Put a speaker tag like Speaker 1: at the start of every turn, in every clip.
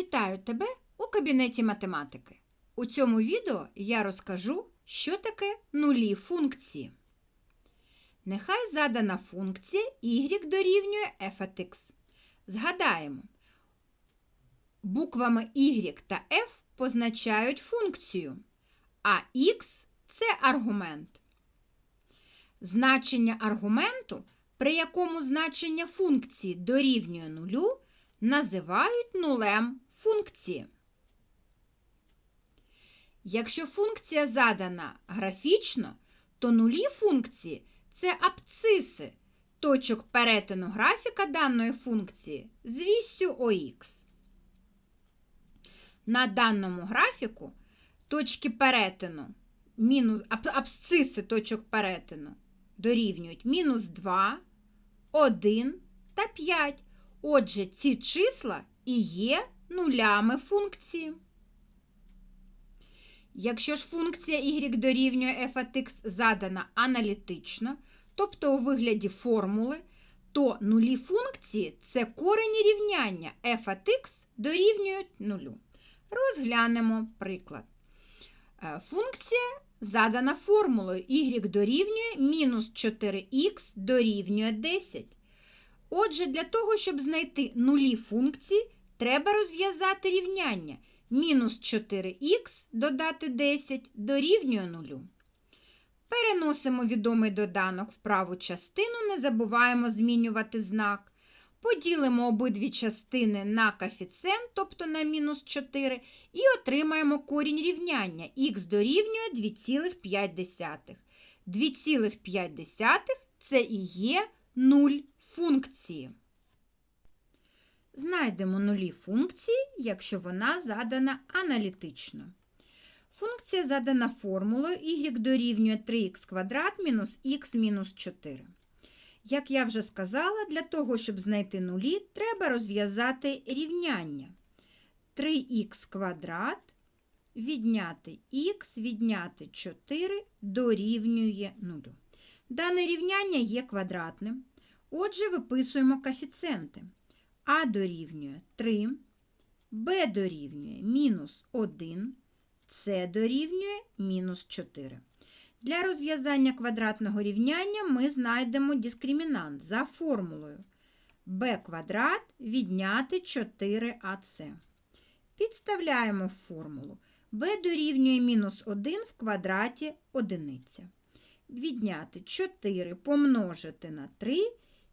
Speaker 1: Вітаю тебе у кабінеті математики. У цьому відео я розкажу, що таке нулі функції. Нехай задана функція y дорівнює f от x. Згадаємо, буквами y та f позначають функцію, а x це аргумент. Значення аргументу, при якому значення функції дорівнює нулю, називають нулем функції. Якщо функція задана графічно, то нулі функції це абсциси точок перетину графіка даної функції з вісю ОХ. На даному графіку точки перетину, мінус, абсциси точок перетину дорівнюють мінус 2, 1 та 5. Отже, ці числа і є нулями функції. Якщо ж функція y дорівнює f от x задана аналітично, тобто у вигляді формули, то нулі функції це корені рівняння f от x дорівнюють нулю. Розглянемо приклад. Е, Функція задана формулою y дорівнює мінус 4х дорівнює 10. Отже, для того, щоб знайти нулі функції, треба розв'язати рівняння. Мінус 4х додати 10 дорівнює 0. Переносимо відомий доданок в праву частину, не забуваємо змінювати знак. Поділимо обидві частини на коефіцієнт, тобто на мінус 4, і отримаємо корінь рівняння. х дорівнює 2,5. 2,5 це і є 0 функції. Знайдемо нулі функції, якщо вона задана аналітично. Функція задана формулою y дорівнює 3х квадрат мінус х мінус 4. Як я вже сказала, для того, щоб знайти нулі, треба розв'язати рівняння. 3х квадрат відняти х відняти 4 дорівнює 0. Дане рівняння є квадратним. Отже, виписуємо коефіцієнти. А дорівнює 3, Б дорівнює мінус 1, С дорівнює мінус 4. Для розв'язання квадратного рівняння ми знайдемо дискримінант за формулою b квадрат відняти 4ac. Підставляємо формулу. b дорівнює мінус 1 в квадраті одиниця. Відняти 4 помножити на 3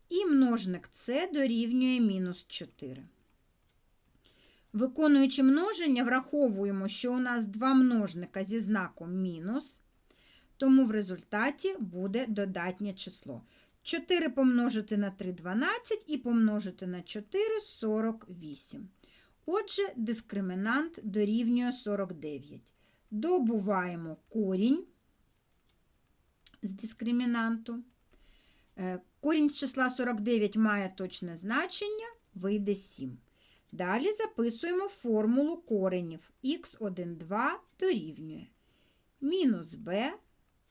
Speaker 1: і множник С дорівнює мінус 4. Виконуючи множення, враховуємо, що у нас два множника зі знаком мінус, тому в результаті буде додатнє число. 4 помножити на 3 – 12 і помножити на 4 – 48. Отже, дискримінант дорівнює 49. Добуваємо корінь з дискримінанту. Е, Корінь з числа 49 має точне значення, вийде 7. Далі записуємо формулу коренів. х1, 2 дорівнює мінус b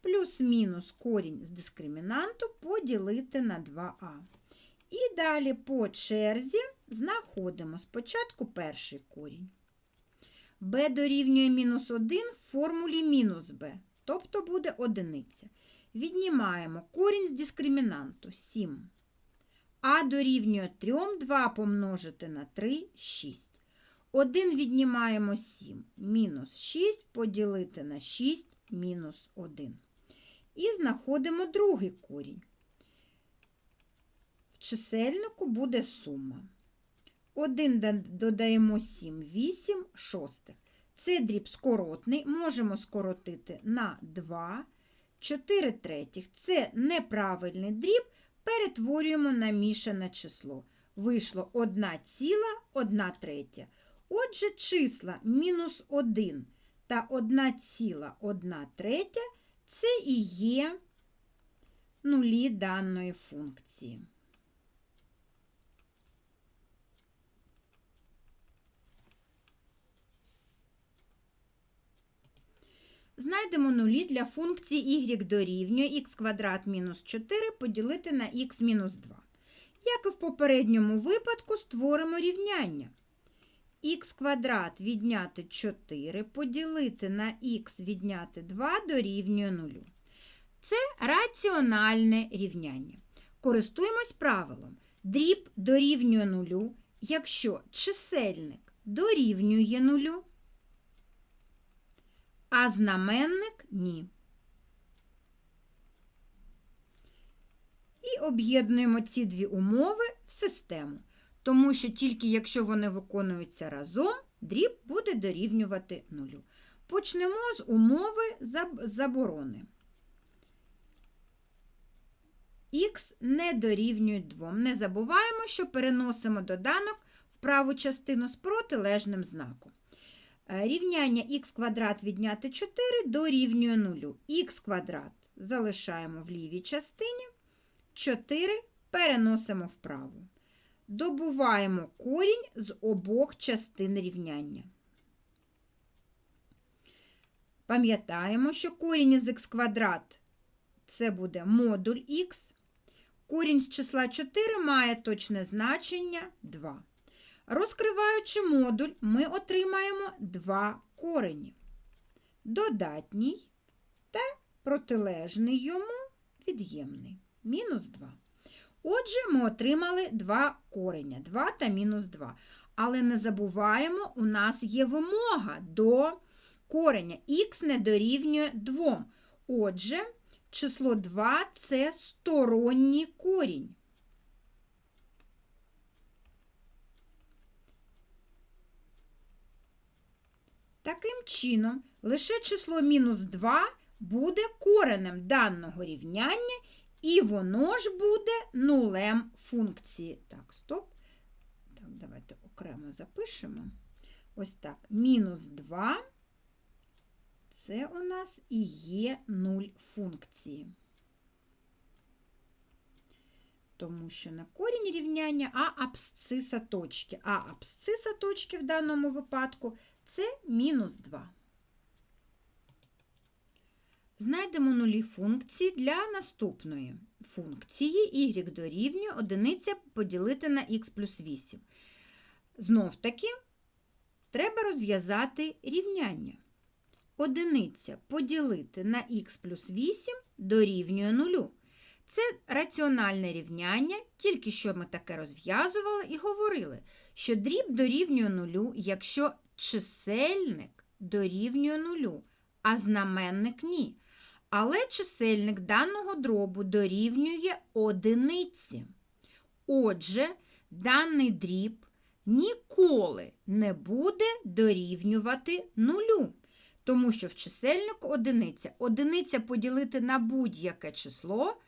Speaker 1: плюс-мінус корінь з дискримінанту поділити на 2а. І далі по черзі знаходимо спочатку перший корінь. b дорівнює мінус 1 в формулі мінус b, тобто буде одиниця. Віднімаємо корінь з дискримінанту 7. А дорівнює 3, 2 помножити на 3 6. 1 віднімаємо 7, мінус 6 поділити на 6 мінус 1. І знаходимо другий корінь. В чисельнику буде сума. 1 додаємо 7, 8 шостих. Це дріб скоротний, можемо скоротити на 2. 4 третіх це неправильний дріб, перетворюємо на мішане число. Вийшло 1 ціла, 1 третя. Отже, числа мінус 1 та 1 ціла 1 третя це і є нулі даної функції. Знайдемо нулі для функції y дорівнює х квадрат мінус 4 поділити на х мінус 2. Як і в попередньому випадку, створимо рівняння. х квадрат відняти 4 поділити на х відняти 2 дорівнює 0. Це раціональне рівняння. Користуємось правилом. Дріб дорівнює 0, якщо чисельник дорівнює 0, а знаменник ні. І об'єднуємо ці дві умови в систему, тому що тільки якщо вони виконуються разом, дріб буде дорівнювати нулю. Почнемо з умови заборони. Х не дорівнює 2. Не забуваємо, що переносимо доданок в праву частину з протилежним знаком. Рівняння х квадрат відняти 4 дорівнює 0. х квадрат залишаємо в лівій частині. 4 переносимо вправо. Добуваємо корінь з обох частин рівняння. Пам'ятаємо, що корінь із х квадрат це буде модуль х. Корінь з числа 4 має точне значення 2. Розкриваючи модуль, ми отримаємо два корені. Додатній та протилежний йому від'ємний мінус 2. Отже, ми отримали два кореня 2 та мінус 2. Але не забуваємо, у нас є вимога до кореня. Х не дорівнює 2. Отже, число 2 це сторонній корінь. Таким чином, лише число мінус 2 буде коренем даного рівняння, і воно ж буде нулем функції. Так, стоп. Так, давайте окремо запишемо. Ось так. Мінус 2 це у нас і є нуль функції. Тому що на корінь рівняння а абсциса точки. А абсциса точки в даному випадку це мінус 2. Знайдемо нулі функції для наступної функції y дорівнює 1 поділити на х плюс 8. Знов таки, треба розв'язати рівняння. Одиниця поділити на х плюс 8 дорівнює 0. Це раціональне рівняння, тільки що ми таке розв'язували і говорили, що дріб дорівнює 0, якщо чисельник дорівнює 0, а знаменник ні. Але чисельник даного дробу дорівнює одиниці. Отже, даний дріб ніколи не буде дорівнювати нулю, тому що в чисельнику одиниця. Одиниця поділити на будь-яке число,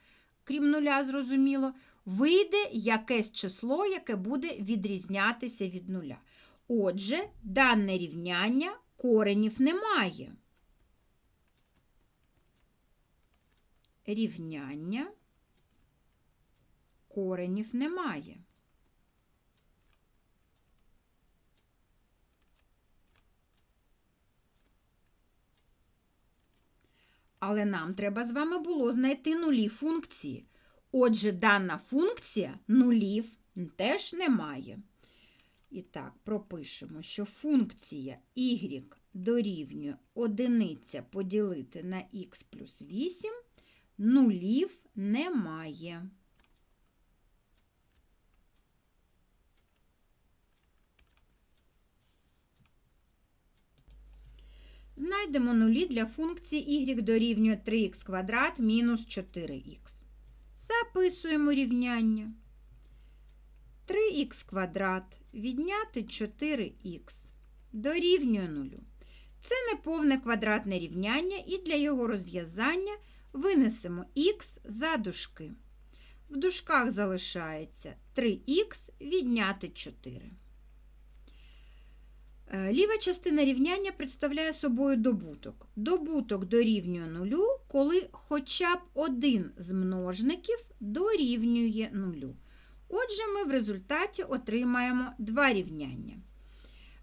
Speaker 1: крім нуля, зрозуміло, вийде якесь число, яке буде відрізнятися від нуля. Отже, дане рівняння коренів немає. Рівняння коренів немає. Але нам треба з вами було знайти нулі функції. Отже, дана функція нулів теж немає. І так, пропишемо, що функція y дорівнює 1 поділити на х плюс 8 нулів немає. Знайдемо нулі для функції y дорівнює 3х квадрат мінус 4х. Записуємо рівняння. 3х квадрат відняти 4х дорівнює 0. Це неповне квадратне рівняння, і для його розв'язання винесемо х за дужки. В дужках залишається 3х відняти 4. Е, Ліва частина рівняння представляє собою добуток. Добуток дорівнює нулю, коли хоча б один з множників дорівнює нулю. Отже, ми в результаті отримаємо два рівняння.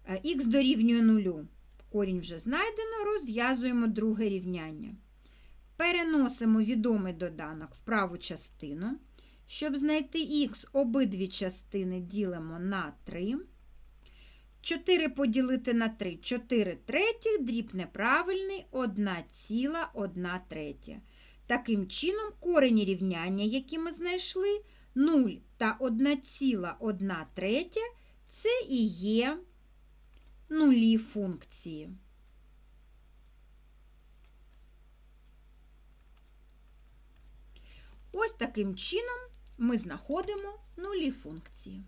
Speaker 1: Х дорівнює нулю, корінь вже знайдено, розв'язуємо друге рівняння. Переносимо відомий доданок в праву частину. Щоб знайти х, обидві частини ділимо на 3. 4 поділити на 3. 4 третіх, дріб неправильний, 1,1 третя. Таким чином, корені рівняння, які ми знайшли, 0 та 1,1 третя – це і є нулі функції. Ось таким чином ми знаходимо нулі функції.